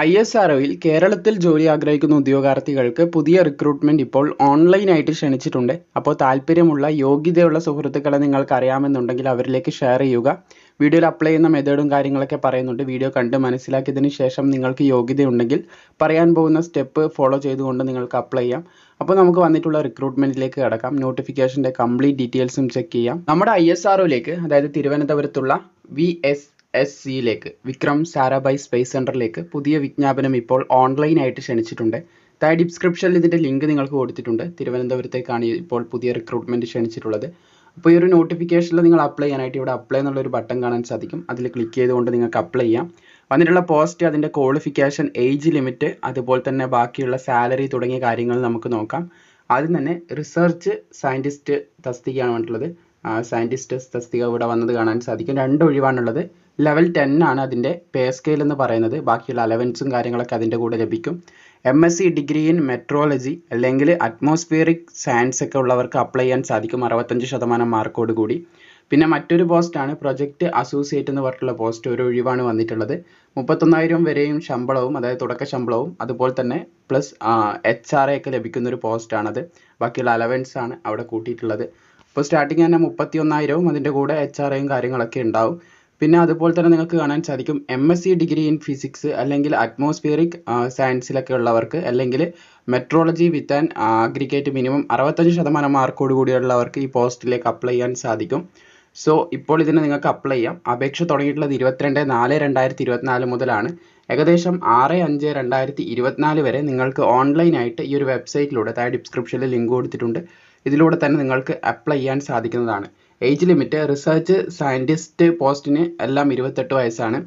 I S R ഒയിൽ കേരളത്തിൽ ജോലി ആഗ്രഹിക്കുന്ന ഉദ്യോഗാർത്ഥികൾക്ക് പുതിയ റിക്രൂട്ട്മെന്റ് ഇപ്പോൾ ഓൺലൈനായിട്ട് ക്ഷണിച്ചിട്ടുണ്ട്. അപ്പോൾ താല്പര്യമുള്ള യോഗ്യതയുള്ള സുഹൃത്തുക്കളെ നിങ്ങൾക്ക് അറിയാമെന്നുണ്ടെങ്കിൽ അവരിലേക്ക് ഷെയർ ചെയ്യുക. വീഡിയോയിൽ അപ്ലൈ ചെയ്യുന്ന മെത്തേഡും കാര്യങ്ങളൊക്കെ പറയുന്നുണ്ട്. വീഡിയോ കണ്ട് മനസ്സിലാക്കിയതിന് ശേഷം നിങ്ങൾക്ക് യോഗ്യതയുണ്ടെങ്കിൽ പറയാൻ പോകുന്ന സ്റ്റെപ്പ് ഫോളോ ചെയ്തുകൊണ്ട് നിങ്ങൾക്ക് അപ്ലൈ ചെയ്യാം. അപ്പോൾ നമുക്ക് വന്നിട്ടുള്ള റിക്രൂട്ട്മെന്റിലേക്ക് കിടക്കാം. നോട്ടിഫിക്കേഷന്റെ കംപ്ലീറ്റ് ഡീറ്റെയിൽസും ചെക്ക് ചെയ്യാം. നമ്മുടെ ഐ എസ് ആർ അതായത് തിരുവനന്തപുരത്തുള്ള വി എസ് എസ് സിയിലേക്ക് വിക്രം സാരാഭായ് സ്പേസ് സെന്ററിലേക്ക് പുതിയ വിജ്ഞാപനം ഇപ്പോൾ ഓൺലൈനായിട്ട് ക്ഷണിച്ചിട്ടുണ്ട്. താഴെ ഡിസ്ക്രിപ്ഷനിൽ ഇതിന്റെ ലിങ്ക് നിങ്ങൾക്ക് കൊടുത്തിട്ടുണ്ട്. തിരുവനന്തപുരത്തേക്കാണ് ഇപ്പോൾ പുതിയ റിക്രൂട്ട്മെന്റ് ക്ഷണിച്ചിട്ടുള്ളത്. അപ്പോൾ ഈ ഒരു നോട്ടിഫിക്കേഷനിൽ നിങ്ങൾ അപ്ലൈ ചെയ്യാനായിട്ട് ഇവിടെ അപ്ലൈ എന്നുള്ള ഒരു ബട്ടൺ കാണാൻ സാധിക്കും. അതിൽ ക്ലിക്ക് ചെയ്തുകൊണ്ട് നിങ്ങൾക്ക് അപ്ലൈ ചെയ്യാം. വന്നിട്ടുള്ള പോസ്റ്റ് അതിന്റെ ക്വാളിഫിക്കേഷൻ ഏജ് ലിമിറ്റ് അതുപോലെ തന്നെ ബാക്കിയുള്ള സാലറി തുടങ്ങിയ കാര്യങ്ങൾ നമുക്ക് നോക്കാം. ആദ്യം തന്നെ റിസർച്ച് സയന്റിസ്റ്റ് തസ്തികയാണ് വന്നിട്ടുള്ളത്. സയന്റിസ്റ്റ് തസ്തിക ഇവിടെ വന്നത് കാണാൻ സാധിക്കും. രണ്ട് ഒഴിവാണുള്ളത്. ലെവൽ ടെൻ ആണ് അതിന്റെ പേ സ്കെയിൽ എന്ന് പറയുന്നത്. ബാക്കിയുള്ള അലവൻസും കാര്യങ്ങളൊക്കെ അതിന്റെ കൂടെ ലഭിക്കും. M S C degree in metrology അല്ലെങ്കിൽ അറ്റ്മോസ്ഫിയറിക് സയൻസ് ഒക്കെ ഉള്ളവർക്ക് അപ്ലൈ ചെയ്യാൻ സാധിക്കും അറുപത്തഞ്ച് ശതമാനം മാർക്കോട് കൂടി. പിന്നെ മറ്റൊരു പോസ്റ്റാണ് പ്രൊജക്റ്റ് അസോസിയേറ്റ് എന്ന് പറഞ്ഞിട്ടുള്ള പോസ്റ്റ് ഒരു ഒഴിവാണ് വന്നിട്ടുള്ളത്. മുപ്പത്തൊന്നായിരം വരെയും ശമ്പളവും അതായത് തുടക്ക ശമ്പളവും അതുപോലെ തന്നെ പ്ലസ് എച്ച് ആർ ഒക്കെ ലഭിക്കുന്ന ഒരു പോസ്റ്റാണത് ബാക്കിയുള്ള അലവൻസ് ആണ് അവിടെ കൂട്ടിയിട്ടുള്ളത്. അപ്പോൾ സ്റ്റാർട്ടിങ് തന്നെ മുപ്പത്തി ഒന്നായിരവും അതിന്റെ കൂടെ എച്ച് ആർ എയും കാര്യങ്ങളൊക്കെ ഉണ്ടാവും. പിന്നെ അതുപോലെ തന്നെ നിങ്ങൾക്ക് കാണാൻ സാധിക്കും M S C degree in physics അല്ലെങ്കിൽ അറ്റ്മോസ്ഫിയറിക് സയൻസിലൊക്കെ ഉള്ളവർക്ക് അല്ലെങ്കിൽ metrology with and aggregate minimum അറുപത്തഞ്ച് ശതമാനം മാർക്കോട് കൂടിയുള്ളവർക്ക് ഈ പോസ്റ്റിലേക്ക് അപ്ലൈ ചെയ്യാൻ സാധിക്കും. സോ ഇപ്പോൾ ഇതിന് നിങ്ങൾക്ക് അപ്ലൈ ചെയ്യാം. അപേക്ഷ തുടങ്ങിയിട്ടുള്ളത് ഇരുപത്തിരണ്ട് നാല് രണ്ടായിരത്തി ഇരുപത്തിനാല് മുതലാണ്. ഏകദേശം ആറ് അഞ്ച് രണ്ടായിരത്തി ഇരുപത്തിനാല് വരെ നിങ്ങൾക്ക് ഓൺലൈനായിട്ട് ഈ ഒരു വെബ്സൈറ്റിലൂടെ താഴെ ഡിസ്ക്രിപ്ഷനിൽ ലിങ്ക് കൊടുത്തിട്ടുണ്ട്. ഇതിലൂടെ തന്നെ നിങ്ങൾക്ക് അപ്ലൈ ചെയ്യാൻ സാധിക്കുന്നതാണ്. ഏജ് ലിമിറ്റ് റിസർച്ച് സയന്റിസ്റ്റ് പോസ്റ്റിന് എല്ലാം ഇരുപത്തെട്ട് വയസ്സാണ്.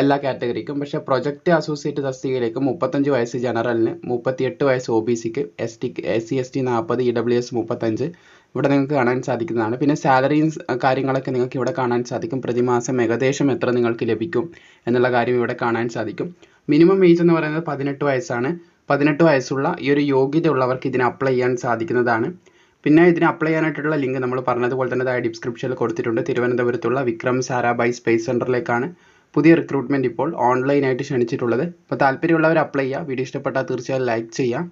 എല്ലാ കാറ്റഗറിക്കും പക്ഷേ പ്രൊജക്റ്റ് അസോസിയേറ്റ് തസ്തികയിലേക്ക് മുപ്പത്തഞ്ച് വയസ്സ് ജനറലിന് മുപ്പത്തിയെട്ട് വയസ്സ് ഒ ബി സിക്ക് S T S C S T നാൽപ്പത് ഇ ഡബ്ല്യു എസ് മുപ്പത്തഞ്ച്. ഇവിടെ നിങ്ങൾക്ക് കാണാൻ സാധിക്കുന്നതാണ്. പിന്നെ സാലറിയും കാര്യങ്ങളൊക്കെ നിങ്ങൾക്ക് ഇവിടെ കാണാൻ സാധിക്കും. പ്രതിമാസം ഏകദേശം എത്ര നിങ്ങൾക്ക് ലഭിക്കും എന്നുള്ള കാര്യം ഇവിടെ കാണാൻ സാധിക്കും. മിനിമം ഏജ് എന്ന് പറയുന്നത് പതിനെട്ട് വയസ്സാണ്. പതിനെട്ട് വയസ്സുള്ള ഈ ഒരു യോഗ്യത ഉള്ളവർക്ക് ഇതിന് അപ്ലൈ ചെയ്യാൻ സാധിക്കുന്നതാണ്. പിന്നെ ഇതിന് അപ്ലൈ ചെയ്യാനായിട്ടുള്ള ലിങ്ക് നമ്മൾ പറഞ്ഞതുപോലെ തന്നെ താഴെ ഡിസ്ക്രിപ്ഷനിൽ കൊടുത്തിട്ടുണ്ട്. തിരുവനന്തപുരത്തുള്ള വിക്രം സാരാഭായ് സ്പേസ് സെന്ററിലേക്കാണ് പുതിയ റിക്രൂട്ട്മെന്റ് ഇപ്പോൾ ഓൺലൈനായിട്ട് ക്ഷണിച്ചിട്ടുള്ളത്. അപ്പോൾ താല്പര്യമുള്ളവർ അപ്ലൈ ചെയ്യുക വീഡിയോ ഇഷ്ടപ്പെട്ടാൽ തീർച്ചയായും ലൈക്ക് ചെയ്യുക